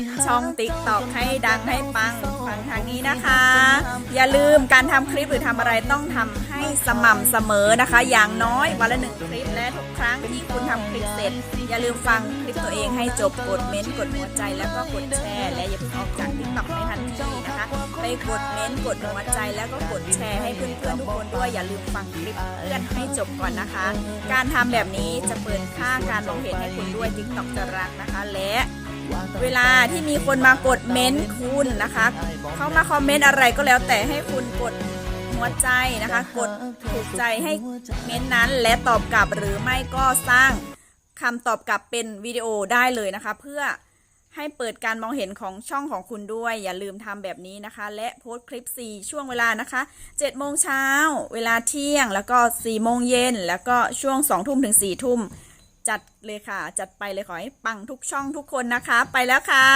นช่องติ๊กตอกให้ดังให้ปังฟังทางนี้นะคะ อย่าลืมการทำคลิปหรือทำอะไรต้องทำให้สม่ำเสมอนะคะ อย่างน้อยวันละหนึ่งคลิปและทุกครั้งที่คุณทำคลิปเสร็จ อย่าลืมฟังคลิปตัวเองให้จบกดเม้นต์กดหัวใจแล้วก็กดแชร์และอย่าเพิ่งออกจากติ๊กตอกในทันทีนะคะไปกดเม้นต์กดหัวใจแล้วก็กดแชร์ให้เพื่อนๆทุกคนด้วยอย่าลืมฟังคลิปเพื่อนให้จบก่อนนะคะ การทำแบบนี้จะเปิดค่าการมองเห็นให้คุณด้วยติ๊กตอกจะรักนะคะและ เวลาที่มีคนมากดเม้นต์คุณนะคะเขามาคอมเมนต์อะไรก็แล้วแต่ให้คุณกดหัวใจนะคะ กดถูกใจให้เม้นต์นั้นและตอบกลับหรือไม่ก็สร้างคำตอบกลับเป็นวิดีโอได้เลยนะคะ เพื่อให้เปิดการมองเห็นของช่องของคุณด้วย อย่าลืมทำแบบนี้นะคะ และโพสต์คลิป 4 ช่วงเวลานะคะ7โมงเช้า เวลาเที่ยงแล้วก็4โมงเย็นแล้วก็ช่วง2ทุ่มถึง4ทุ่ม จัดเลยค่ะ จัดไปเลยขอให้ปังทุกช่องทุกคนนะคะ ไปแล้วค่ะ